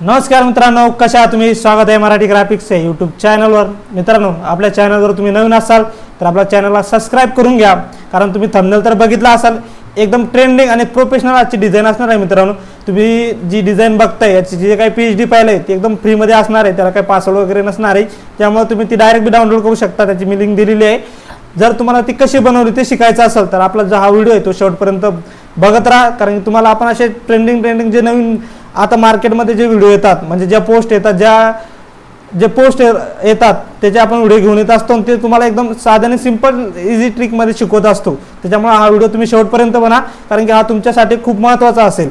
नमस्कार मित्रांनो कशा तुम्ही? स्वागत आहे मराठी ग्राफिक्स आहे यूट्यूब चॅनलवर मित्रांनो आपल्या चॅनलवर तुम्ही नवीन असाल तर आपल्या चॅनलला सबस्क्राईब करून घ्या. कारण तुम्ही थंबनेल तर बघितला असाल एकदम ट्रेंडिंग आणि प्रोफेशनल आजची डिझाईन असणार आहे मित्रांनो. तुम्ही जी डिझाईन बघताय याची जे काही पी एच डी पाहिलं आहे ती एकदम फ्रीमध्ये असणार आहे. त्याला काही पासवर्ड वगैरे नसणार आहे. त्यामुळे तुम्ही ती डायरेक्ट बी डाउनलोड करू शकता. त्याची मी लिंक दिलेली आहे. जर तुम्हाला ती कशी बनवली ते शिकायचं असेल तर आपला जो हा व्हिडिओ आहे तो शेवटपर्यंत बघत राहा. कारण की तुम्हाला आपण असे ट्रेंडिंग ट्रेंडिंग जे नवीन आता मार्केटमध्ये जे व्हिडिओ येतात म्हणजे ज्या पोस्ट येतात ज्या जे पोस्ट येतात त्याचे आपण व्हिडिओ घेऊन येत असतो आणि ते तुम्हाला एकदम साध्याने सिंपल इझी ट्रिकमध्ये शिकवत असतो. त्याच्यामुळे हा व्हिडिओ तुम्ही शेवटपर्यंत बना कारण की हा तुमच्यासाठी खूप महत्त्वाचा असेल.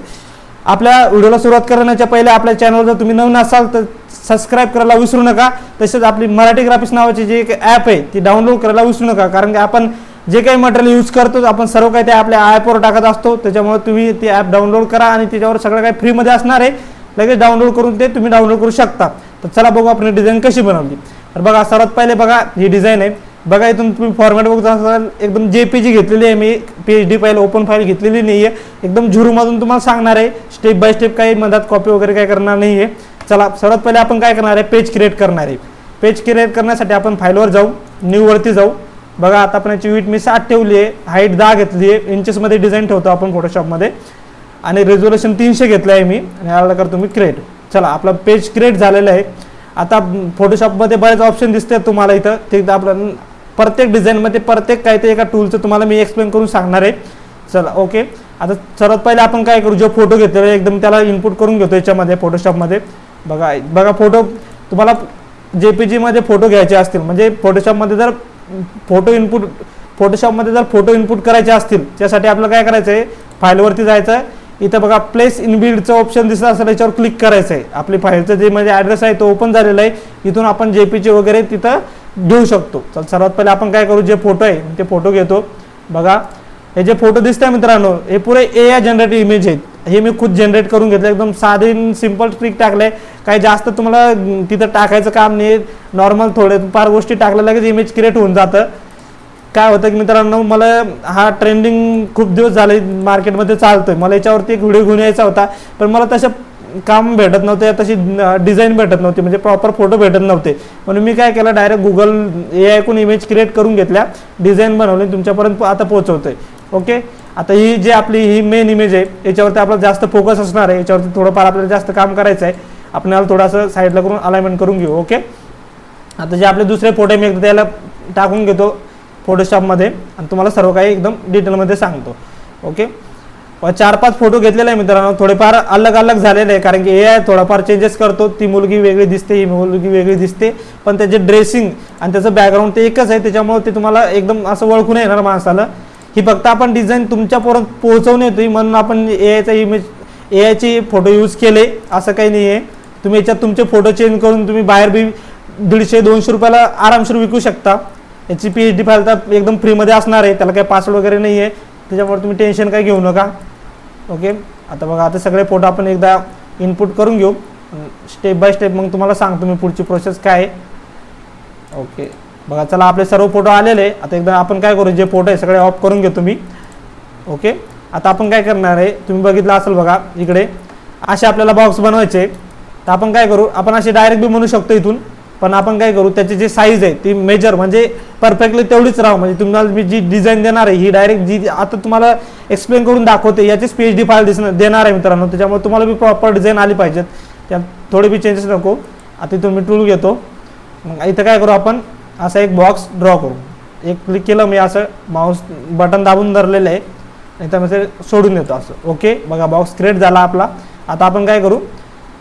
आपल्या व्हिडिओला सुरुवात करण्याच्या पहिले आपल्या चॅनल जर तुम्ही नवीन असाल तर सबस्क्राईब करायला विसरू नका. तसेच आपली मराठी ग्राफिक्स नावाची जी एक ॲप आहे ती डाउनलोड करायला विसरू नका कारण की आपण जे काही मटेरियल यूज करतो आपण सर्व काही ते आपल्या ॲपवर टाकत असतो. त्याच्यामुळे तुम्ही ती ॲप डाउनलोड करा आणि त्याच्यावर सगळं काही फ्रीमध्ये असणार आहे. लगेच डाउनलोड करून ते तुम्ही डाउनलोड करू शकता. तर चला बघू आपण डिझाईन कशी बनवली. तर बघा सर्वात पहिले बघा ही डिझाईन आहे. बघा इथून तुम्ही फॉर्मॅट बघत असाल एकदम जे पी जी घेतलेली आहे मी. P H D file open file घेतलेली नाही आहे एकदम झुरूमधून तुम्हाला सांगणार आहे. स्टेप बाय स्टेप काही मधात कॉपी वगैरे काय करणार नाही आहे चला सर्वात पहिले आपण काय करणार आहे? पेज क्रिएट करणार आहे. पेज क्रिएट करण्यासाठी आपण फाईलवर जाऊ. न्यूवरती जाऊ. बघा आता आपण याची वीट मी साठ ठेवली आहे. हाईट दहा घेतली आहे. इंचेसमध्ये डिझाईन ठेवतो आपण फोटोशॉपमध्ये आणि रेझोल्युशन तीनशे घेतलं आहे मी. आणि याला करतो मी क्रिएट चला आपला पेज क्रिएट झालेला आहे. आता फोटोशॉपमध्ये बरेच ऑप्शन दिसतात तुम्हाला इथं. ते एकदा आपलं प्रत्येक डिझाईनमध्ये प्रत्येक काही ते एका टूलचं तुम्हाला मी एक्सप्लेन करून सांगणार आहे. चला ओके आता सर्वात पहिले आपण काय करू? जो फोटो घेतलेला एकदम त्याला इनपुट करून घेतो याच्यामध्ये फोटोशॉपमध्ये बघा बघा फोटो तुम्हाला जे पी जीमध्ये फोटो घ्यायचे असतील. म्हणजे फोटोशॉपमध्ये जर फोटो इनपुट फोटोशॉपमध्ये जर फोटो इनपुट करायचे असतील त्यासाठी आपल्याला काय करायचं आहे फाईलवरती जायचं आहे इथं बघा प्लेस इन बिल्डचं ऑप्शन दिसत असेल याच्यावर क्लिक करायचं आहे आपली फाईलचं जे म्हणजे ॲड्रेस आहे तो ओपन झालेला आहे. इथून आपण जे पीचे वगैरे तिथं घेऊ शकतो. चल सर्वात पहिले आपण काय करू? जे फोटो आहे ते फोटो घेतो. बघा हे जे फोटो दिसत आहे मित्रांनो हे पुरे ए आय जनरेटिव्ह इमेज आहेत. हे मी खुद जनरेट करून घेतलं एकदम साधे सिंपल ट्रिक टाकले काही जास्त तुम्हाला तिथं टाकायचं काम नाही. नॉर्मल थोडे. फार गोष्टी टाकल्या लगेच इमेज क्रिएट होऊन जातं. काय होतं की मित्रांनो मला हा ट्रेंडिंग खूप दिवस झाले मार्केटमध्ये चालतोय. मला याच्यावरती एक व्हिडिओ घेऊन यायचा होता. पण मला तसे काम भेटत नव्हते. तशी डिझाईन भेटत नव्हती. म्हणजे प्रॉपर फोटो भेटत नव्हते. म्हणून मी काय केलं डायरेक्ट गुगल ए ऐकून इमेज क्रिएट करून घेतल्या. डिझाईन बनवली तुमच्यापर्यंत आता पोहोचवतोय. ओके आता ही जी आपली ही मेन इमेज आहे याच्यावरती आपला जास्त फोकस असणार आहे याच्यावरती थोडंफार आपल्याला जास्त काम करायचं आहे आपल्याला थोडंसं साईडला करून अलाइनमेंट करून घेऊ ओके आता जे आपले दुसरे फोटो मी एकदा त्याला टाकून घेतो फोटोशॉपमध्ये आणि तुम्हाला सर्व काही एकदम डिटेलमध्ये सांगतो ओके चार पाच फोटो घेतलेले आहे मित्रांनो थोडेफार अलग अलग झालेले आहे कारण की ए आय थोडाफार चेंजेस करतो ती मुलगी वेगळी दिसते ही मुलगी वेगळी दिसते पण त्याचे ड्रेसिंग आणि त्याचं बॅकग्राऊंड ते एकच आहे त्याच्यामुळे ते तुम्हाला एकदम असं ओळखून येणार माणसाला ही फक्त आपण डिझाईन तुमच्यापर्यंत पोहोचवून येतोय म्हणून आपण ए आयचा इमेज ए आयचे फोटो यूज केले असं काही नाही आहे तुम्ही याच्यात तुमचे फोटो चेंज करून तुम्ही बाहेर बी दीडशे दोनशे रुपयाला आरामशीर विकू शकता. याची पी एच डी फाईल तर एकदम फ्रीमध्ये असणार आहे त्याला काही पासवर्ड वगैरे नाही आहे त्याच्यामुळे तुम्ही टेन्शन काही घेऊ नका. ओके आता बघा आता सगळे फोटो आपण एकदा इनपुट करून घेऊ. स्टेप बाय स्टेप मग तुम्हाला सांगतो मी पुढची प्रोसेस काय आहे. ओके बघा चला आपले सर्व फोटो आलेले आता एकदा आपण काय करू जे फोटो आहे सगळे ऑफ करून घेतो मी ओके आता आपण काय करणार आहे तुम्ही बघितलं असेल बघा इकडे. असे आपल्याला बॉक्स बनवायचे तर आपण काय करू आपण असे डायरेक्ट बी म्हणू शकतो इथून. पण आपण काय करू त्याची जी साईज आहे ती मेजर म्हणजे परफेक्टली तेवढीच राहू. म्हणजे तुम्हाला मी जी डिझाईन देणार आहे ही डायरेक्ट जी आता तुम्हाला एक्सप्लेन करून दाखवते याचीच पी एच डी फाईल दिसणार देणार आहे मित्रांनो. त्याच्यामुळे तुम्हाला बी प्रॉपर डिझाईन आली पाहिजेत. त्यात थोडी बी चेंजेस नको. आता इथून मी टूल घेतो. मग इथं काय करू आपण असा एक बॉक्स ड्रॉ करू. एक क्लिक केलं मी असं माऊस बटन दाबून धरलेलं आहे. आणि त्यामध्ये सोडून देतो असं. ओके बघा बॉक्स क्रिएट झाला आपला. आता आपण काय करू?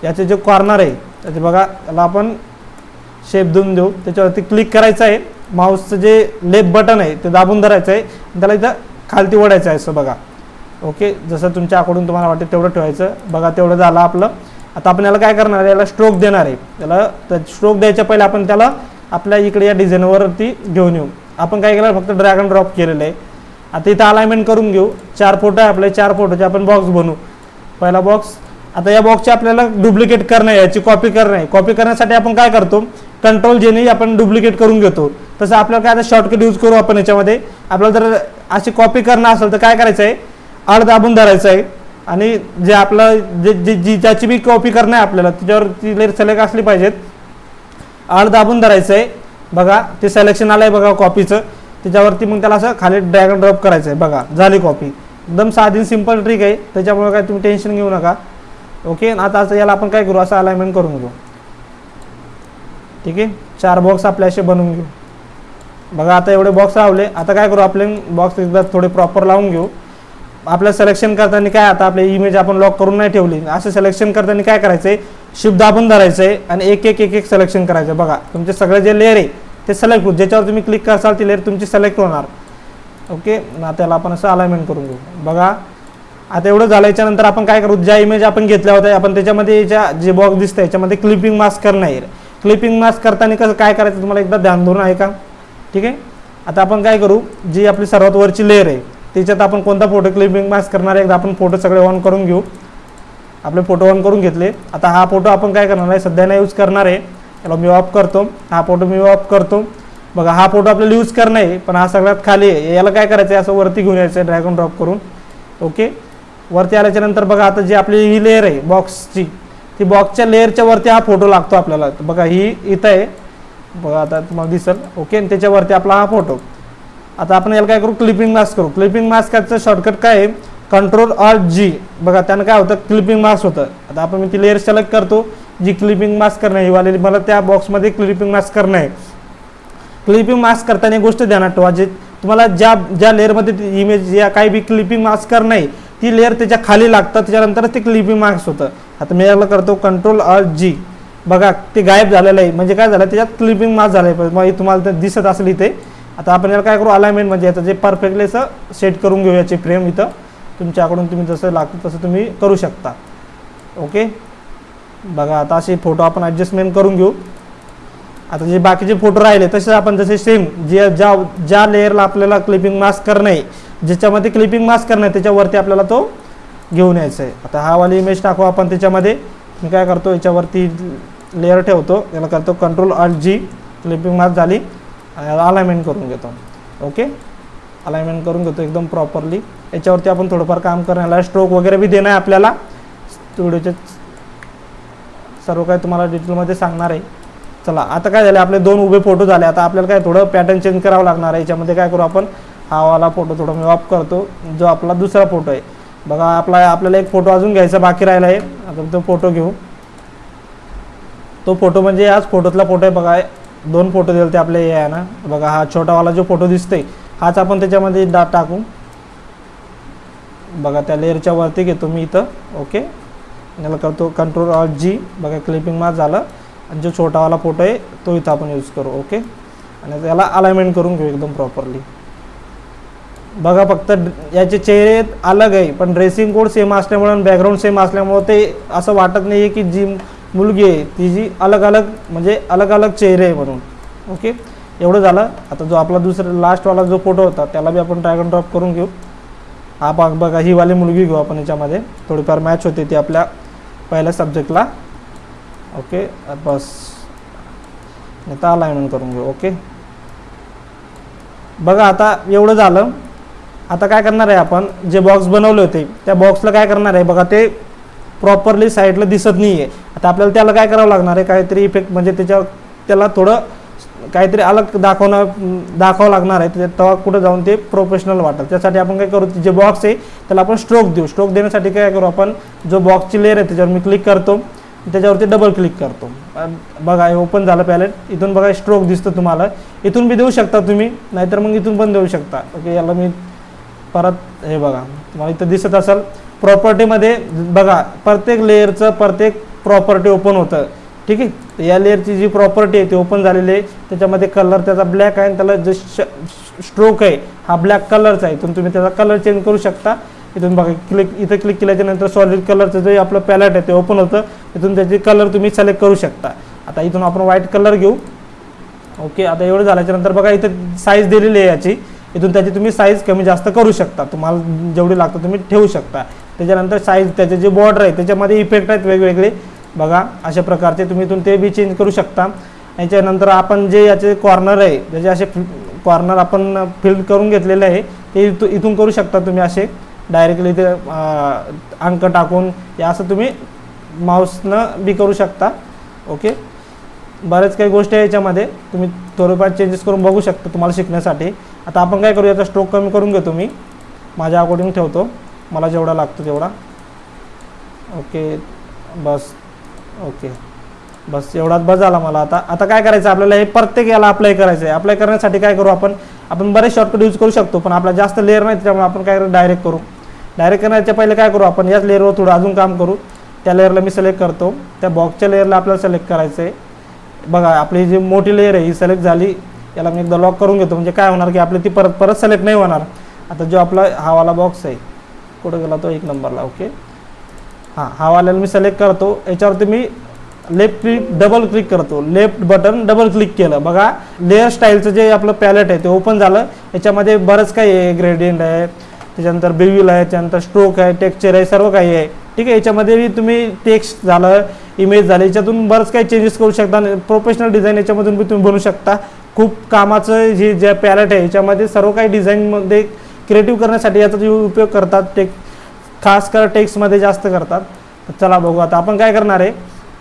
याचे जे कॉर्नर आहे त्याचे बघा त्याला आपण शेप देऊन देऊ. त्याच्यावरती क्लिक करायचं आहे. माऊसचं जे लेफ्ट बटन आहे ते दाबून धरायचं आहे. त्याला इथं खालती ओढायचं आहे असं बघा. ओके जसं तुमच्या आकडून तुम्हाला वाटते तेवढं ठेवायचं. बघा तेवढं झालं आपलं. आता आपण याला काय करणार आहे? याला स्ट्रोक देणार आहे. त्याला स्ट्रोक द्यायच्या पहिले आपण त्याला आपल्या इकडे या डिझाईनवरती घेऊन येऊ. आपण काय केलं फक्त ड्रॅगन ड्रॉप केलेलं. आहे आता इथं अलाइनमेंट करून घेऊ. चार फोटो आहे आपले चार फोटोचे आपण बॉक्स बनवू. पहिला बॉक्स आता या बॉक्सची आपल्याला डुप्लिकेट करणं आहे याची कॉपी करणं आहे. कॉपी करण्यासाठी आपण काय करतो? कंट्रोल जेने आपण डुप्लिकेट करून घेतो. तसं आपल्याला काय आता शॉर्टकट यूज करू आपण याच्यामध्ये. आपल्याला जर अशी कॉपी करणं असेल तर काय करायचं आहे? आड दाबून धरायचं आहे. आणि जे आपलं जे जे जी ज्याची बी कॉपी करणं आहे आपल्याला त्याच्यावर ती लेअर सिलेक्ट असली पाहिजेत. आळ दाबून धरायचं आहे बघा ते सिलेक्शन आलं आहे बघा कॉपीचं त्याच्यावरती मग त्याला असं खाली ड्रॅग अँड ड्रॉप करायचं आहे बघा झाली कॉपी एकदम साधी सिंपल ट्रिक आहे. त्याच्यामुळे काय तुम्ही टेन्शन घेऊ नका. ओके आता असं याला आपण काय करू? असं अलाइनमेंट करून घेऊ. ठीक आहे? चार बॉक्स आपले असे बनवून घेऊ. बघा आता एवढे बॉक्स लावले आता काय करू? आपले बॉक्स एकदा थोडे प्रॉपर लावून घेऊ. आपलं सिलेक्शन करताना काय आता आपली इमेज आपण लॉक करून नाही ठेवली. असं सिलेक्शन करताना काय करायचं आहे शिफ्ट दाबून धरायचं आहे आणि एक एक एक एक सिलेक्शन करायचं बघा तुमचे सगळे जे लेअर आहे ते सिलेक्ट होत ज्याच्यावर तुम्ही क्लिक करसाल ती लेअर तुमची सिलेक्ट होणार. ओके ना त्याला आपण असं अलाइनमेंट करून घेऊ. बघा आता एवढं झालं याच्यानंतर आपण काय करू? ज्या इमेज आपण घेतल्या होत्या आपण त्याच्यामध्ये याच्या जे बॉक्स दिसतं याच्यामध्ये क्लिपिंग मास्क करणं येईल क्लिपिंग मास्क करताना कसं काय करायचं तुम्हाला एकदा ध्यान धरून आहे का ठीक आहे? आता आपण काय करू? जी आपली सर्वात वरची लेअर आहे त्याच्यात आपण कोणता फोटो क्लिपिंग मास्क करणार आहे एकदा आपण फोटो सगळे ऑन करून घेऊ. आपले फोटो ऑन करून घेतले. आता हा फोटो आपण काय करणार आहे? सध्या नाही यूज करणार आहे. त्याला मी ऑफ करतो. हा फोटो मी ऑफ करतो. बघा हा फोटो आपल्याला यूज करणं आहे पण हा सगळ्यात खाली आहे. याला काय करायचं आहे? असं वरती घेऊन यायचं आहे ड्रॅगन ड्रॉप करून. ओके? वरती आल्याच्यानंतर बघा आता जी आपली ही लेअर आहे बॉक्सची ती बॉक्सच्या लेअरच्या वरती हा फोटो लागतो आपल्याला. बघा ही इथं आहे. बघा आता तुम्हाला दिसेल. ओके? आणि त्याच्यावरती आपला हा फोटो आता आपण याला काय करू? क्लिपिंग मास्क करू. क्लिपिंग मास्कचं शॉर्टकट काय आहे? कंट्रोल ऑल जी बघा त्यानं काय होतं? क्लिपिंग मास्क होतं. आता आपण मी ती लेअर सिलेक्ट करतो. जी क्लिपिंग मास्क करणं ही वाली मला त्या बॉक्समध्ये क्लिपिंग मास्क करणं आहे. क्लिपिंग मास्क करताना एक गोष्ट ध्यानात ठेवा. जे तुम्हाला ज्या ज्या लेअरमध्ये इमेज या काही बी क्लिपिंग मास्क करणं आहे ती लेअर त्याच्याखाली लागतं त्याच्यानंतरच ते क्लिपिंग मास्क होतं. आता मी याला करतो कंट्रोल ऑल जी बघा ते गायब झालेलं आहे. म्हणजे काय झालं? त्याच्यात क्लिपिंग मास्क झालं आहे. मग हे तुम्हाला तर दिसत असेल इथे. आता आपण याला काय करू? अलाइनमेंट म्हणजे याचं जे परफेक्टली असं सेट करून घेऊ याची फ्रेम इथं. तुमच्याकडून तुम्ही जसं लागतं तसं तुम्ही करू शकता. ओके बघा आता असे फोटो आपण ॲडजस्टमेंट करून घेऊ. आता जे बाकीचे फोटो राहिले तसे आपण जसे सेम जे ज्या ज्या लेअरला आपल्याला क्लिपिंग मास्क करणं आहे ज्याच्यामध्ये क्लिपिंग मास्क करणं आहे त्याच्यावरती आपल्याला तो घेऊन यायचा आहे. आता हा वाली इमेज टाकू आपण त्याच्यामध्ये. मी काय करतो याच्यावरती लेअर ठेवतो. याला करतो control alt G clipping mask झाली. आणि अलाइनमेंट करून घेतो. ओके अलाइनमेंट करून घेतो एकदम प्रॉपरली याच्यावरती आपण थोडंफार काम करण्याला स्ट्रोक वगैरे बी देणं आहे आपल्याला. व्हिडिओचे सर्व काही तुम्हाला डिटेलमध्ये सांगणार आहे. चला आता काय झालं आपले दोन उभे फोटो झाले. आता आपल्याला काय थोडं पॅटर्न चेंज करावं लागणार आहे. याच्यामध्ये काय करू आपण? हा वाला फोटो थोडा मी ऑफ करतो. जो आपला दुसरा फोटो आहे. बघा आपला आपल्याला एक फोटो अजून घ्यायचा बाकी राहिला आहे. आता तो फोटो घेऊ. तो फोटो म्हणजे याच फोटोतला फोटो आहे. बघा दोन फोटो दिले ते आपले हे आहे ना. बघा हा छोटावाला जो फोटो दिसतोय. हाच आपण त्याच्यामध्ये डा टाकू. बघा त्या लेअरच्या वरती घेतो मी इथं. ओके? याला करतो कंट्रोल ऑल जी बघा क्लिपिंग मार्क झालं. आणि जो छोटावाला फोटो आहे तो इथं आपण यूज करू. ओके? आणि त्याला अलाइनमेंट करून घेऊ एकदम प्रॉपरली बघा फक्त याचे चेहरे अलग आहे पण ड्रेसिंग कोड सेम असल्यामुळे आणि बॅकग्राऊंड सेम असल्यामुळे ते असं वाटत नाही आहे की जी मुलगी आहे ती जी अलग अलग म्हणजे अलग अलग चेहरे आहे म्हणून. ओके? एवढं झालं. आता जो आपला दुसरा लास्टवाला जो फोटो होता त्याला बी आपण ड्रॅगन ड्रॉप करून घेऊ. हा बघा ही वाली मुलगी घेऊ आपण याच्यामध्ये. थोडीफार मॅच होते ती आपल्या पहिल्या सब्जेक्टला ओके बस. आता अलाइनमेंट करून घेऊ ओके बघा आता एवढं झालं. आता काय करणार आहे आपण? जे बॉक्स बनवले होते त्या बॉक्सला काय करणार आहे? बघा ते प्रॉपरली साईडला दिसत नाही आहे आता आपल्याला त्याला काय करावं लागणार आहे? काहीतरी इफेक्ट म्हणजे त्याच्या त्याला थोडं काहीतरी अलग दाखवणं दाखवावं लागणार आहे. त्याच्यात तेव्हा कुठं जाऊन ते प्रोफेशनल वाटेल. त्यासाठी आपण काय करू जे बॉक्स आहे त्याला आपण स्ट्रोक देऊ. स्ट्रोक देण्यासाठी काय करू आपण जो बॉक्सची लेअर आहे त्याच्यावर मी क्लिक करतो. त्याच्यावरती डबल क्लिक करतो. बघा हे ओपन झालं पॅलेट इथून बघा स्ट्रोक दिसतं तुम्हाला. इथून बी देऊ शकता तुम्ही नाहीतर मग इथून पण देऊ शकता. ओके याला मी परत हे बघा तुम्हाला इथं दिसत असेल. प्रॉपर्टीमध्ये बघा प्रत्येक लेअरचं प्रत्येक प्रॉपर्टी ओपन होतं. ठीक आहे? तर या लेअरची जी प्रॉपर्टी आहे ती ओपन झालेली आहे. त्याच्यामध्ये कलर त्याचा ब्लॅक आहे आणि त्याला जो स्ट्रोक आहे हा ब्लॅक कलरचा आहे. इथून तुम्ही त्याचा कलर चेंज करू शकता. इथून बघा क्लिक इथं क्लिक केल्याच्यानंतर सॉलिड कलरचं जे आपलं पॅलेट आहे ते ओपन होतं. इथून त्याचे कलर तुम्ही सिलेक्ट करू शकता. आता इथून आपण व्हाईट कलर घेऊ. ओके आता एवढं झाल्याच्यानंतर बघा इथं साईज दिलेली आहे याची. इथून त्याची तुम्ही साईज कमी जास्त करू शकता. तुम्हाला जेवढी लागतं तुम्ही ठेवू शकता. त्याच्यानंतर साईज त्याचे जे बॉर्डर आहे त्याच्यामध्ये इफेक्ट आहेत वेगवेगळे. बघा अशा प्रकारचे तुम्ही इथून ते बी चेंज करू शकता. याच्यानंतर आपण जे याचे कॉर्नर आहे त्याचे असे कॉर्नर आपण फिल करून घेतलेले आहे ते इथू इथून करू शकता तुम्ही असे. डायरेक्टली ते अंक टाकून या असं तुम्ही माऊसनं बी करू शकता. ओके बऱ्याच काही गोष्टी आहे याच्यामध्ये. तुम्ही थोडेफार चेंजेस करून बघू शकता तुम्हाला शिकण्यासाठी. आता आपण काय करू याचा स्ट्रोक कमी करून घेतो मी. माझ्या अकॉर्डिंग ठेवतो. मला जेवढा लागतो तेवढा. ओके बस. ओके. बस एवढाच बस झाला मला आता. आता काय करायचं? आपल्याला हे प्रत्येक याला अप्लाय करायचं आहे अप्लाय करण्यासाठी काय करू आपण? आपण बरेच शॉर्टकट यूज करू शकतो पण आपला जास्त लेअर नाही त्यामुळे आपण काय करू? डायरेक्ट करू. डायरेक्ट करण्याच्या पहिले काय करू आपण? याच लेअरवर थोडं अजून काम करू. त्या लेअरला मी सिलेक्ट करतो. त्या बॉक्सच्या लेअरला आपल्याला सिलेक्ट करायचं आहे बघा आपली जी मोठी लेअर आहे ही सिलेक्ट झाली. याला मी एकदा लॉक करून घेतो. म्हणजे काय होणार की आपली ती परत परत सिलेक्ट नाही होणार. आता जो आपला हावाला बॉक्स आहे कुठं गेला तो? एक नंबरला. ओके. हां हा वाल्याला मी सिलेक्ट करतो. याच्यावरती मी लेफ्ट क्लिक डबल क्लिक करतो. लेफ्ट बटन डबल क्लिक केलं. बघा लेअर स्टाईलचं जे आपलं पॅलेट आहे ते ओपन झालं. याच्यामध्ये बरंच काही आहे. ग्रेडियंट आहे त्याच्यानंतर बेव्हिल आहे त्याच्यानंतर स्ट्रोक आहे टेक्स्चर आहे सर्व काही आहे. ठीक आहे याच्यामध्ये तुम्ही टेक्स्ट झालं इमेज झालं याच्यातून बरंच काही चेंजेस करू शकता. प्रोफेशनल डिझाईन याच्यामधून बी तुम्ही बनवू शकता. खूप कामाचं जे जे पॅलेट आहे याच्यामध्ये सर्व काही डिझाईनमध्ये क्रिएटिव्ह करण्यासाठी याचा उपयोग करतात टेक खास कर टेक्स्टमध्ये जास्त करतात. तर चला बघू आता आपण काय करणार आहे?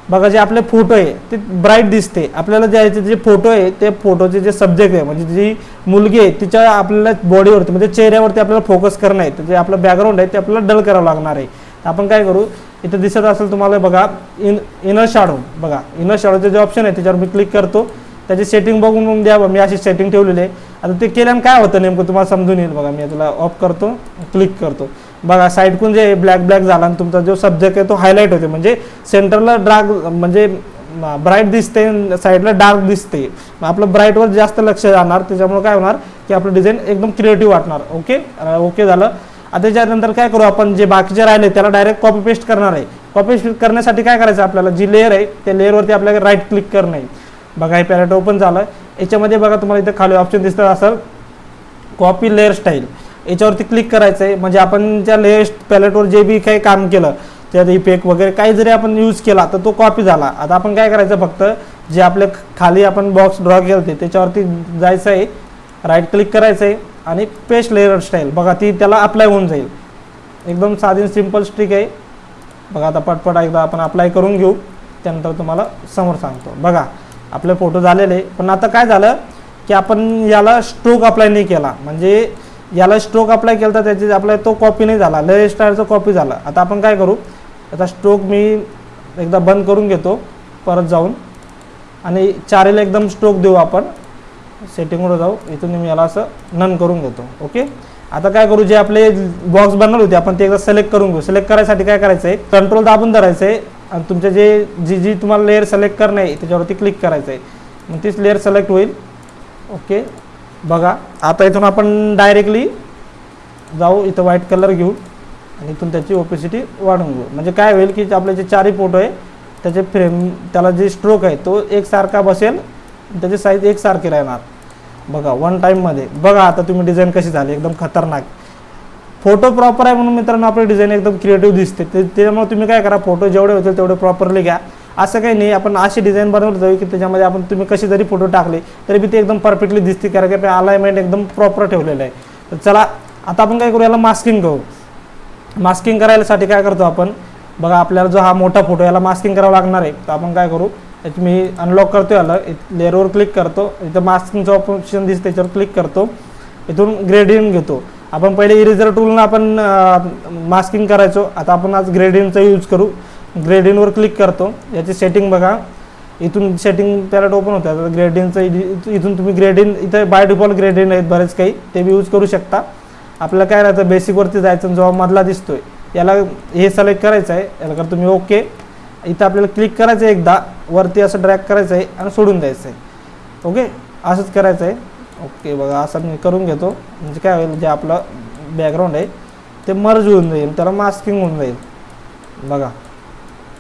बघा जे आपले फोटो आहे ते ब्राईट दिसते. आपल्याला जे याचे जे फोटो आहे ते फोटोचे जे सब्जेक्ट आहे म्हणजे जी मुलगी आहे तिच्या आपल्याला बॉडीवरती म्हणजे चेहऱ्यावरती आपल्याला फोकस करणं आहे. तर जे आपलं बॅकग्राऊंड आहे ते आपल्याला डल करावं लागणार आहे. आपण काय करू? इथं दिसत असेल तुम्हाला बघा इन इनर शॅडो बघा इनर शॅडोचे जे ऑप्शन आहे त्याच्यावर मी क्लिक करतो. त्याची सेटिंग बघून मग द्या मी अशी सेटिंग ठेवलेली आहे. आता ते केल्यानं काय होतं नेमकं तुम्हाला समजून येईल बघा. मी त्याला ऑफ करतो क्लिक करतो. बघा साईडकून जे ब्लॅक ब्लॅक झाला आणि तुमचा जो सब्जेक्ट आहे तो हायलाईट होते. म्हणजे सेंटरला डार्क म्हणजे ब्राईट दिसते साईडला डार्क दिसते. मग आपलं ब्राईटवर जास्त लक्ष जाणार त्याच्यामुळे काय होणार की आपलं डिझाईन एकदम क्रिएटिव्ह वाटणार. ओके ओके झालं. आता त्याच्यानंतर काय करू आपण? जे बाकीचे राहिले त्याला डायरेक्ट कॉपी पेस्ट करणार आहे. कॉपी पेस्ट करण्यासाठी काय करायचं आपल्याला? जी लेअर आहे त्या लेअरवरती आपल्याला राईट क्लिक करणं. आहे बघा हे पॅरेट ओपन झालं. याच्यामध्ये बघा तुम्हाला इथं खाली ऑप्शन दिसतं असेल. कॉपी लेअर स्टाईल याच्यावरती क्लिक करायचं आहे म्हणजे आपण ज्या लेअर पॅलेटवर जे बी काही काम केलं त्यात इफेक्ट वगैरे काही जरी आपण यूज केला तर तो कॉपी झाला. आता आपण काय करायचं फक्त जे आपले खाली आपण बॉक्स ड्रॉ केलं ते त्याच्यावरती जायचं आहे राईट क्लिक करायचं आहे आणि पेस्ट लेअर स्टाईल बघा ती त्याला अप्लाय होऊन जाईल. एकदम साधी सिंपल स्ट्रिक आहे. बघा आता पटपट एकदा आपण अप्लाय करून घेऊ. त्यानंतर तुम्हाला समोर सांगतो. बघा आपले फोटो झालेले. पण आता काय झालं की आपण याला स्ट्रोक अप्लाय नाही केला. म्हणजे याला स्ट्रोक अप्लाय केला तर त्याची आपला तो कॉपी नाही झाला. लेअर स्टारचा कॉपी झाला. आता आपण काय करू? आता स्ट्रोक मी एकदा बंद करून घेतो परत जाऊन. आणि चारीला एकदम स्ट्रोक देऊ आपण. सेटिंगवर जाऊ. इथून मी याला असं नन करून घेतो. ओके आता काय करू? जे आपले बॉक्स बनवले होते आपण ते एकदा सिलेक्ट करून घेऊ. सिलेक्ट करायसाठी काय करायचं आहे कंट्रोल दाबून धरायचं आहे आणि तुमचे जे जी जी तुम्हाला लेअर सिलेक्ट करणं आहे त्याच्यावरती क्लिक करायचं आहे मग तीच लेअर सिलेक्ट होईल. ओके बघा आता इथून आपण डायरेक्टली जाऊ इथं व्हाईट कलर घेऊ आणि इथून त्याची ओपेसिटी वाढवून घेऊ. म्हणजे काय होईल की आपले जे चारही फोटो आहे त्याचे फ्रेम त्याला जे स्ट्रोक आहे तो एकसारखा बसेल त्याची साईज एकसारखी राहणार. बघा वन टाईममध्ये बघा आता तुम्ही डिझाईन कशी झाली एकदम खतरनाक. फोटो प्रॉपर आहे म्हणून मित्रांनो आपली डिझाईन एकदम क्रिएटिव्ह दिसते. ते तुम्ही काय करा फोटो जेवढे होतील तेवढे प्रॉपरली घ्या. असं काही नाही आपण अशी डिझाईन बनवली जाऊ की त्याच्यामध्ये आपण तुम्ही कशी जरी फोटो टाकले तरी बी ते एकदम परफेक्टली दिसते. कारण की अलाइनमेंट एकदम प्रॉपर ठेवलेलं आहे. तर चला आता आपण काय करू याला मास्किंग करू. मास्किंग करायलासाठी काय करतो आपण? बघा आपल्याला जो हा मोठा फोटो याला मास्किंग करावं लागणार आहे. तर आपण काय करू याची मी अनलॉक करतो याला. लेअरवर क्लिक करतो. इथं मास्किंगचं ऑप्शन दिसतं त्याच्यावर क्लिक करतो. इथून ग्रेडियन घेतो. आपण पहिले इरेजर टूलनं आपण मास्किंग करायचो. आता आपण आज ग्रेडियनचा यूज करू. ग्रेडिंगवर क्लिक करतो. याची सेटिंग बघा. इथून सेटिंग पॅलेट ओपन होतं आता ग्रेडियंटचं इथून तुम्ही ग्रेडियंट इथं बाय डिफॉल्ट ग्रेडिंग आहेत बरेच काही. ते बी यूज करू शकता. आपल्याला काय राहतं? बेसिकवरती जायचं आणि जेव्हा मधला दिसतोय याला हे सिलेक्ट करायचं आहे. याला कर तुम्ही ओके इथं आपल्याला क्लिक करायचं आहे एकदा. वरती असं ड्रॅग करायचं आहे आणि सोडून द्यायचं आहे. ओके असंच करायचं आहे. ओके बघा. असं मी करून घेतो. म्हणजे काय होईल? जे आपलं बॅकग्राऊंड आहे ते मर्ज होऊन जाईल. त्याला मास्किंग होऊन जाईल. बघा.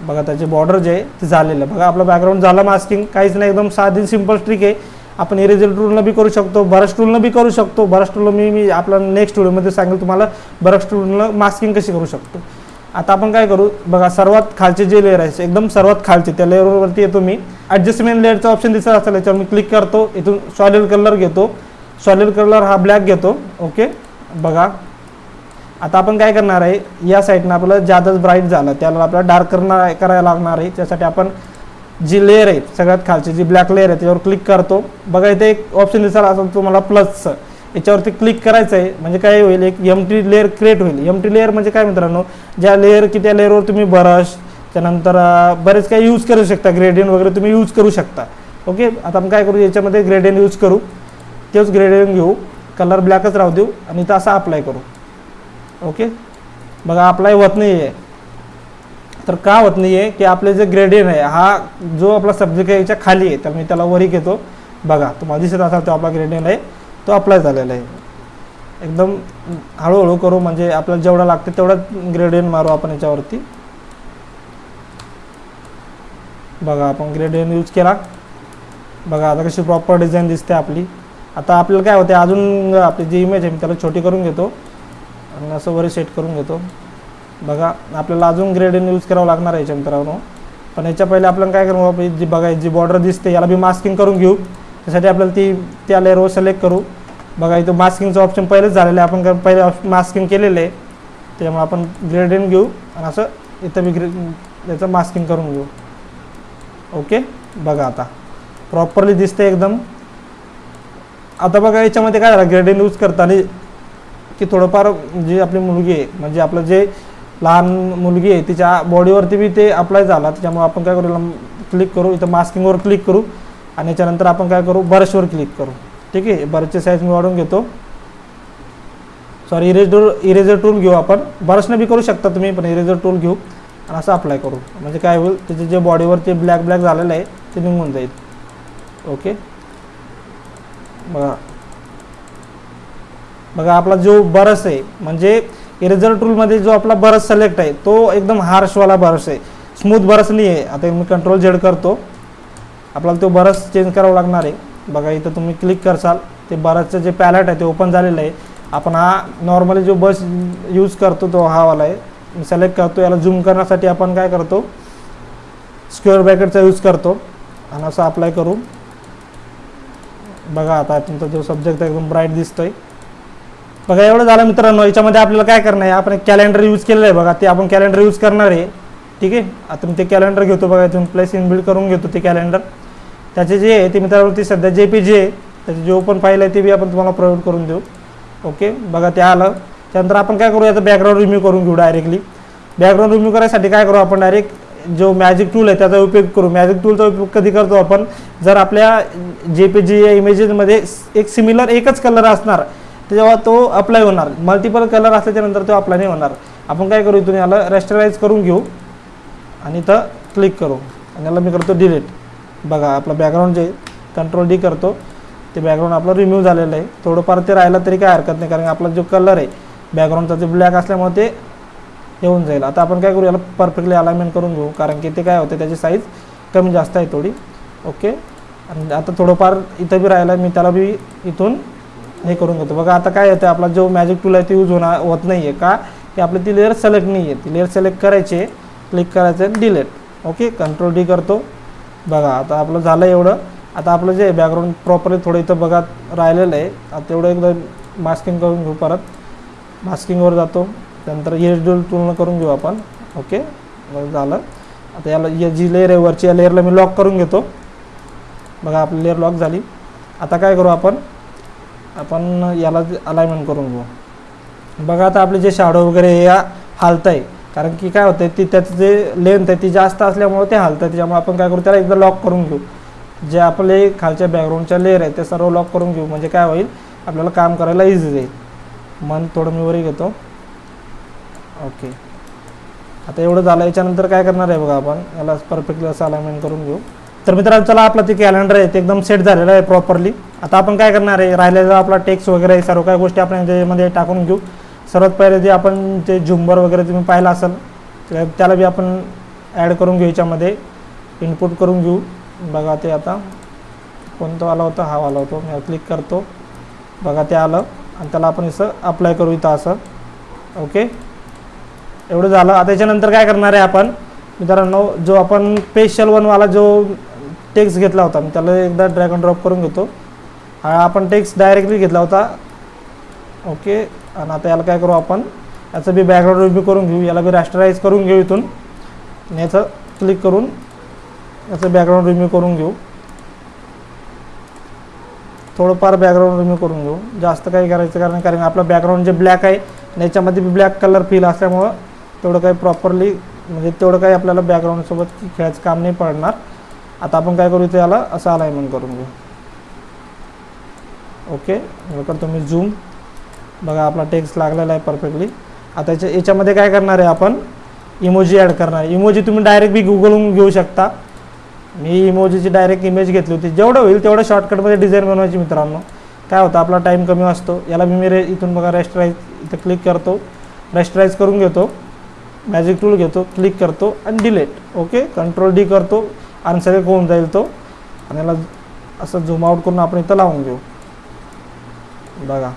बघा त्याचे बॉर्डर जे आहे ते झालेलं आहे. बघा आपलं बॅकग्राऊंड झालं मास्किंग काहीच नाही एकदम साधी सिंपल ट्रिक आहे. आपण इरेजर टूलनं बी करू शकतो बरस टूलनं बी करू शकतो. बरस टूल मी मी आपला नेक्स्ट व्हिडिओमध्ये सांगेल तुम्हाला बरस टूलनं मास्किंग कशी करू शकतो. आता आपण काय करू बघा सर्वात खालचे जे लेअर आहे एकदम सर्वात खालचे त्या लेअरवरती येतो मी. ॲडजस्टमेंट लेअरचा ऑप्शन दिसत असेल याच्यावर मी क्लिक करतो. इथून सॉलिड कलर घेतो. सॉलिड कलर हा ब्लॅक घेतो. ओके बघा आता आपण काय करणार आहे या साईडनं आपलं ज्यादाच ब्राईट झालं त्याला आपल्याला डार्क करणार करायला लागणार आहे. त्यासाठी आपण जी लेअर आहे सगळ्यात खालची जी ब्लॅक लेअर आहे त्याच्यावर क्लिक करतो. बघा इथे एक ऑप्शन दिसायला असं तुम्हाला प्लसचं याच्यावरती क्लिक करायचं आहे म्हणजे काय होईल एक एम टी लेअर क्रिएट होईल. एम टी लेअर म्हणजे काय मित्रांनो? ज्या लेअर की त्या लेअरवर तुम्ही ब्रश त्यानंतर बरेच काही यूज करू शकता. ग्रेडियन वगैरे तुम्ही यूज करू शकता. ओके आता आपण काय करू याच्यामध्ये ग्रेडियन यूज करू. तेच ग्रेडियन घेऊ. कलर ब्लॅकच राहू देऊ. आणि इथं असा अप्लाय करू. ओके? बघा अप्लाय होत नाही आहे तर का होत नाही आहे की आपले जे ग्रेडियन आहे हा जो आपला सब्जेक्ट आहे याच्या खाली आहे तर मी त्याला वरी घेतो. बघा तुम्हाला दिसत असाल तो आपला ग्रेडियन आहे तो अप्लाय झालेला आहे. एकदम हळूहळू करू म्हणजे आपल्याला जेवढा लागते तेवढा ग्रेडियन मारू आपण याच्यावरती. बघा आपण ग्रेडियन यूज केला. बघा आता कशी प्रॉपर डिझाईन दिसते आपली. आता आपल्याला काय होते अजून आपली जी इमेज आहे मी त्याला छोटी करून घेतो. आणि असं वर सेट करून घेतो. बघा आपल्याला अजून ग्रेडियंट यूज करावं लागणार आहे याच्या मित्रांनो पण याच्या पहिले आपण काय करू बाबा जी बघा जी बॉर्डर दिसते याला बी मास्किंग करून घेऊ. त्यासाठी आपल्याला ती त्या लेअरवर सिलेक्ट करू. बघा इथं मास्किंगचं ऑप्शन पहिलेच झालेलं आहे. आपण पहिले मास्किंग केलेलं आहे. त्यामुळे आपण ग्रेडियंट घेऊ आणि असं इथं बी ग्रे याचं मास्किंग करून घेऊ. ओके बघा आता. प्रॉपरली दिसते एकदम. आता बघा याच्यामध्ये काय झालं? ग्रेडियंट यूज करताना की थोडंफार जी आपली मुलगी आहे म्हणजे आपलं जे लहान मुलगी आहे तिच्या बॉडीवरती बी ते अप्लाय झाला. त्याच्यामुळे आपण काय करू क्लिक करू इथं मास्किंगवर क्लिक करू आणि याच्यानंतर आपण काय करू बरशवर क्लिक करू. ठीक आहे? बरसची साईज मी वाढवून घेतो. सॉरी इरेज इरेजर टूल घेऊ आपण. बरसनं बी करू शकता तुम्ही पण इरेजर टूल घेऊ आणि असं अप्लाय करू. म्हणजे काय होईल त्याचे जे बॉडीवर ते ब्लॅक ब्लॅक झालेलं आहे ते निघून जाईल. ओके बघा. बघा आपला जो बरस आहे म्हणजे इरेजर टूलमध्ये जो आपला बरस सिलेक्ट आहे तो एकदम हार्शवाला बरस आहे. स्मूथ बरस नाही आहे. आता मी कंट्रोल झेड करतो. आपल्याला तो बरस चेंज करावा लागणार आहे. बघा इथं तुम्ही क्लिक करसाल ते बरसचं जे पॅलेट आहे ते ओपन झालेलं आहे. आपण हा नॉर्मली जो बस यूज करतो तो हावाला आहे. मी सिलेक्ट करतो याला झूम करण्यासाठी आपण काय करतो? स्क्वेअर ब्रॅकेटचा यूज करतो. आणि असं अप्लाय करू बघा आता तुमचा जो सब्जेक्ट एकदम ब्राईट दिसतोय. बघा एवढं झालं मित्रांनो याच्यामध्ये आपल्याला काय करणार आहे? आपण एक कॅलेंडर यूज केलेलं आहे बघा ते आपण कॅलेंडर यूज करणार आहे. ठीक आहे? आता मी ते कॅलेंडर घेतो बघा इथून प्लेस इनबिल्ड करून घेतो ते कॅलेंडर त्याचे जे आहे ते मित्रांवरती सध्या जे पी जे आहे त्याची जे ओपन फाईल आहे ते बी आपण तुम्हाला प्रोव्हाइड करून देऊ. ओके बघा ते आलं. त्यानंतर आपण काय करू याचा बॅकग्राऊंड रिम्यू करून घेऊ डायरेक्टली बॅकग्राऊंड रिम्यू करायसाठी काय करू आपण डायरेक्ट जो मॅजिक टूल आहे त्याचा उपयोग करू. मॅजिक टूलचा उपयोग कधी करतो आपण? जर आपल्या जे पी जी या इमेजेसमध्ये एक सिमिलर एकच कलर असणार तेव्हा तो अप्लाय होणार. मल्टिपल कलर असल्याच्यानंतर तो अप्लाय नाही होणार. आपण काय करू इथून याला रेस्टराईज करून घेऊ आणि इथं क्लिक करू. आणि याला मी करतो डिलीट बघा आपलं बॅकग्राऊंड जे कंट्रोल डी करतो ते बॅकग्राऊंड आपलं रिम्यूव्ह झालेलं आहे. थोडंफार ते राहिलं तरी काय हरकत नाही कारण आपला जो कलर आहे बॅकग्राऊंडचा जो ब्लॅक असल्यामुळे ते येऊन जाईल. आता आपण काय करू याला परफेक्टली अलाइनमेंट करून घेऊ कारण की ते काय होते त्याची साईज कमी जास्त आहे थोडी. ओके आणि आता थोडंफार इथं बी राहिलं मी त्याला बी इथून हे करून घेतो. बघा आता काय येतं आपला जो मॅजिक टूल आहे ते यूज होणार होत नाही आहे का? की आपली ती लेअर सिलेक्ट नाही आहे ती लेअर सिलेक्ट करायची क्लिक करायचं डिलेट ओके कंट्रोल डी करतो. बघा आता आपलं झालं एवढं. आता आपलं जे बॅकग्राऊंड प्रॉपरली थोडं इथं बघा राहिलेलं आहे. आता तेवढं एकदा मास्किंग करून घेऊ परत. मास्किंगवर जातो. त्यानंतर इरेज डूल तुलना करून घेऊ आपण. ओके बरं झालं. आता याला या जी लेअर आहे वरची या लेअरला मी लॉक करून घेतो. बघा आपली लेअर लॉक झाली. आता काय करू आपण? आपण याला अलाइनमेंट करून घेऊ. बघा आता आपले जे शॅडो वगैरे या हालत आहे कारण की काय होतं ती त्याचं जे लेंथ आहे ती जास्त असल्यामुळे ते हालतं त्याच्यामुळे आपण काय करू त्याला एकदा लॉक करून घेऊ. जे आपले खालच्या बॅकग्राऊंडच्या लेअर आहे ते सर्व लॉक करून घेऊ. म्हणजे काय होईल आपल्याला काम करायला इझी जाईल. मन थोडं मी वरी घेतो. ओके आता एवढं झालं याच्यानंतर काय करणार आहे बघा आपण? याला परफेक्टली असं अलाइनमेंट करून घेऊ. तर मित्रांनो चला आपलं ते कॅलेंडर आहे ते एकदम सेट झालेलं आहे प्रॉपरली आता आपण काय करणार आहे राहिलेला आपला टेक्स वगैरे सर्व काही गोष्टी आपण याच्यामध्ये टाकून घेऊ. सर्वात पहिले जे आपण ते झुंबर वगैरे तुम्ही पाहिलं असेल त्याला बी आपण ॲड करून घेऊ याच्यामध्ये. इनपुट करून घेऊ. बघा ते आता कोणतं आला होता? हा आला होतो. मी क्लिक करतो. बघा ते आलं. आणि त्याला आपण असं अप्लाय करू इथं असं. ओके एवढं झालं. आता त्याच्यानंतर काय करणार आहे आपण? मित्रांनो जो आपण स्पेशल वनवाला जो टेक्स्ट घेतला होता. मी त्याला एकदा ड्रॅग अँड ड्रॉप करून घेतो. हा आपण टेक्स्ट डायरेक्टली घेतला होता. ओके आणि आता याला काय करू आपण? याचं बी बॅकग्राऊंड बी करून घेऊ. याला बी रॅस्टराईज करून घेऊ इथून. आणि याचं क्लिक करून याचं बॅकग्राऊंड रिम्यू करून घेऊ. थोडंफार बॅकग्राऊंड रिम्यू करून घेऊ. जास्त काही करायचं कारण कारण आपलं बॅकग्राऊंड जे ब्लॅक आहे याच्यामध्ये बी ब्लॅक कलर फील असल्यामुळं तेवढं काही प्रॉपरली म्हणजे तेवढं काही आपल्याला बॅकग्राऊंडसोबत खेळायचं काम नाही पडणार. आता आपण काय करू इथे याला असं अलाइनमेंट करून घेऊ. ओके हे तुम्ही झूम बघा आपला टेक्स्ट लागलेला आहे परफेक्टली आता याच्या याच्यामध्ये काय करणार आहे आपण? इमोजी ॲड करणार आहे. इमोजी तुम्ही डायरेक्ट बी गुगलहून घेऊ शकता. मी इमोजीची डायरेक्ट इमेज घेतली होती. जेवढं होईल तेवढं शॉर्टकटमध्ये डिझाईन बनवायची मित्रांनो. काय होतं आपला टाईम कमी असतो याला मी रे इथून बघा रेस्टराईज इथं क्लिक करतो. रेस्टराईज करून घेतो. मॅजिक टूल घेतो क्लिक करतो आणि डिलेट ओके कंट्रोल डी करतो. अनसिलेक्ट होऊन जाईल तो. आणि याला असं झूम आउट करून आपण इथं लावून घेऊ. बघा.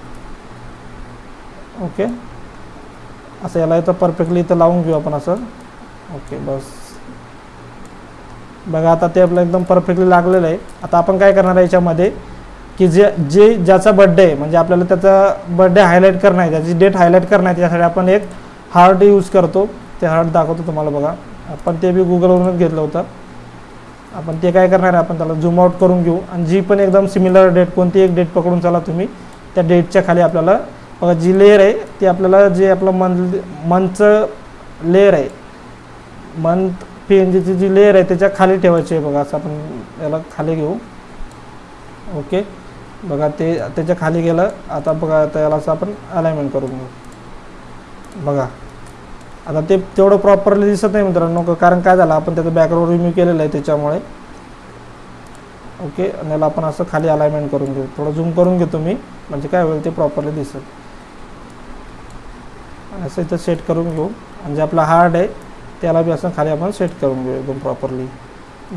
ओके. असं याला इथं परफेक्टली इथं लावून घेऊ आपण असं. ओके बस. बघा आता ते आपलं एकदम परफेक्टली लागलेलं आहे. आता आपण काय करणार आहे याच्यामध्ये की जे जे ज्याचा बड्डे आहे म्हणजे आपल्याला त्याचा बड्डे हायलाईट करणं आहे त्याची डेट हायलाईट करणं आहे त्यासाठी आपण एक हार्ट यूज करतो. ते हार्ट दाखवतो तुम्हाला बघा. आपण ते बी गुगलवरूनच घेतलं होतं. आपण ते काय करणार आहे आपण त्याला झूम आउट करून घेऊ. आणि जी पण एकदम सिमिलर डेट कोणती एक डेट पकडून चला तुम्ही त्या डेटच्या खाली आपल्याला बघा जी लेअर आहे ती आपल्याला जे आपलं मंथ मंथचं लेअर आहे मंथ पी एन जीची जी लेअर आहे त्याच्याखाली ठेवायची आहे बघा असं आपण याला खाली घेऊ. ओके बघा ते त्याच्याखाली गेलं आता बघा आता याला असं आपण अलाइनमेंट करून घेऊ. बघा. आता ते तेवढं प्रॉपरली दिसत नाही मित्रांनो कारण काय झालं आपण त्याचं बॅकग्राऊंड रिम्यू केलेलं आहे त्याच्यामुळे. ओके आणि याला आपण असं खाली अलाइनमेंट करून घेऊ. थोडं झूम करून घेतो मी म्हणजे काय होईल ते प्रॉपरली दिसत आणि असं इथं सेट करून घेऊ. आणि जे आपला हार्ड आहे त्याला बी असं खाली आपण सेट करून घेऊ एकदम प्रॉपरली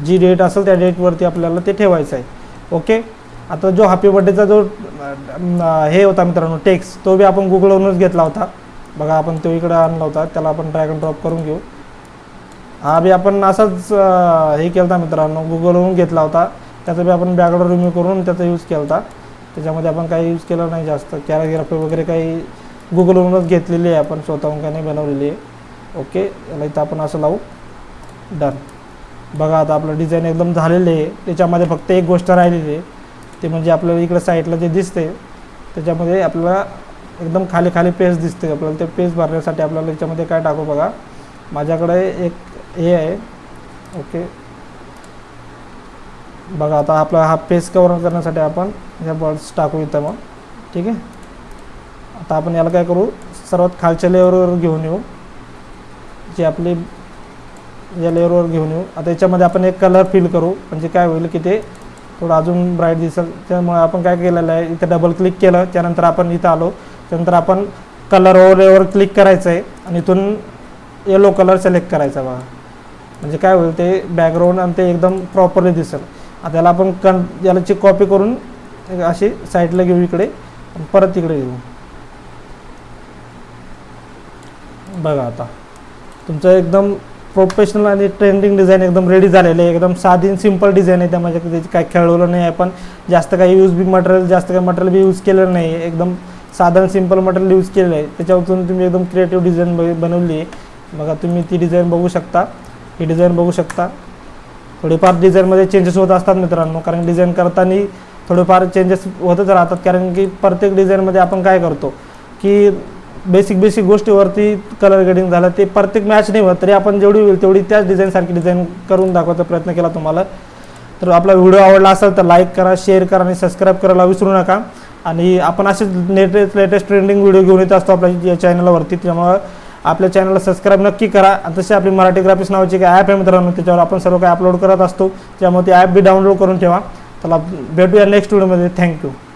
जी डेट असेल त्या डेटवरती आपल्याला ते ठेवायचं आहे. ओके आता जो हॅपी बर्थडेचा जो हे होता मित्रांनो टेक्स्ट तो बी आपण गुगलवरूनच घेतला होता. बघा आपण तो इकडे आणला होता त्याला आपण ड्रॅग अँड ड्रॉप करून घेऊ. हा बी आपण असाच हे केला होता मित्रांनो गुगलवरून घेतला होता. त्याचा बी आपण बॅकग्राऊंड रिम्यू करून त्याचा यूज केला होता त्याच्यामध्ये आपण काही यूज केलं नाही जास्त. कॅराग्राफी वगैरे काही गुगलवरूनच घेतलेली आहे आपण स्वतःहून काही नाही बनवलेली आहे. ओके याला इथं आपण असं लावू. डन बघा आता आपलं डिझाईन एकदम झालेलं आहे. त्याच्यामध्ये फक्त एक गोष्ट राहिलेली आहे. ते म्हणजे आपल्याला इकडं साईडला जे दिसते त्याच्यामध्ये आपल्याला एकदम खाली खाली पेज दिसते आपल्याला. ते पेज भरण्यासाठी आपल्याला याच्यामध्ये काय टाकू बघा. माझ्याकडे एक हे आहे. ओके. बघा आता आपला हा पेज कवर करण्यासाठी आपण ह्या बर्ड्स टाकू इथं मग. ठीक आहे? आता आपण याला काय करू? सर्वात खालच्या लेअरवर घेऊन येऊ. जी आपली या लेअरवर घेऊन येऊ. आता याच्यामध्ये आपण एक कलर फिल करू. म्हणजे काय होईल की ते थोडं अजून ब्राईट दिसेल. त्यामुळे आपण काय केलेलं आहे? इथं डबल क्लिक केलं. त्यानंतर आपण इथं आलो. त्यानंतर आपण कलर ओव्हरलेवर क्लिक करायचं आहे आणि इथून येलो कलर सिलेक्ट करायचा बघा. म्हणजे काय होईल ते बॅकग्राऊंड आणि ते एकदम प्रॉपरली दिसेल. आता याला आपण कन यालाची कॉपी करून अशी साईडला घेऊ इकडे परत इकडे घेऊ बघा आता. तुमचं एकदम प्रोफेशनल आणि ट्रेंडिंग डिझाईन एकदम रेडी झालेलं आहे एकदम साधी सिंपल डिझाईन आहे त्यामध्ये त्याची काय खेळवलं नाही आपण जास्त काही यूज बी मटेरियल जास्त काही मटेरियल बी यूज केलेलं नाही. आहे एकदम साधारण सिंपल मटेरियल यूज केलेलं आहे. त्याच्यावरून तुम्ही एकदम क्रिएटिव्ह डिझाईन बनवली आहे. बघा तुम्ही ती डिझाईन बघू शकता. ही डिझाईन बघू शकता. थोडेफार डिझाईनमध्ये चेंजेस होत असतात मित्रांनो. कारण डिझाईन करताना थोडेफार चेंजेस होतच राहतात. कारण की प्रत्येक डिझाईनमध्ये आपण काय करतो? की बेसिक बेसिक गोष्टीवरती कलर ग्रेडिंग झालं ते प्रत्येक मॅच नाही होत. तरी आपण जेवढी होईल तेवढी त्याच डिझाईनसारखी डिझाईन करून दाखवायचा प्रयत्न केला तुम्हाला. तर आपला व्हिडिओ आवडला असेल तर लाईक करा शेअर करा आणि सबस्क्राईब करायला विसरू नका. आणि आपण असे लेटेस्ट लेटेस्ट ट्रेंडिंग व्हिडिओ घेऊन येत असतो आपल्या या चॅनलवरती त्यामुळं आपल्या चॅनलला सबस्क्राईब नक्की करा. आणि तसे आपली मराठी ग्राफिक्स नावाची एक ॲप आहे मित्रांनो त्याच्यावर आपण सर्व काही अपलोड करत असतो. त्यामुळे ती ॲप बी डाउनलोड करून ठेवा. चला भेटूया नेक्स्ट व्हिडिओमध्ये थँक्यू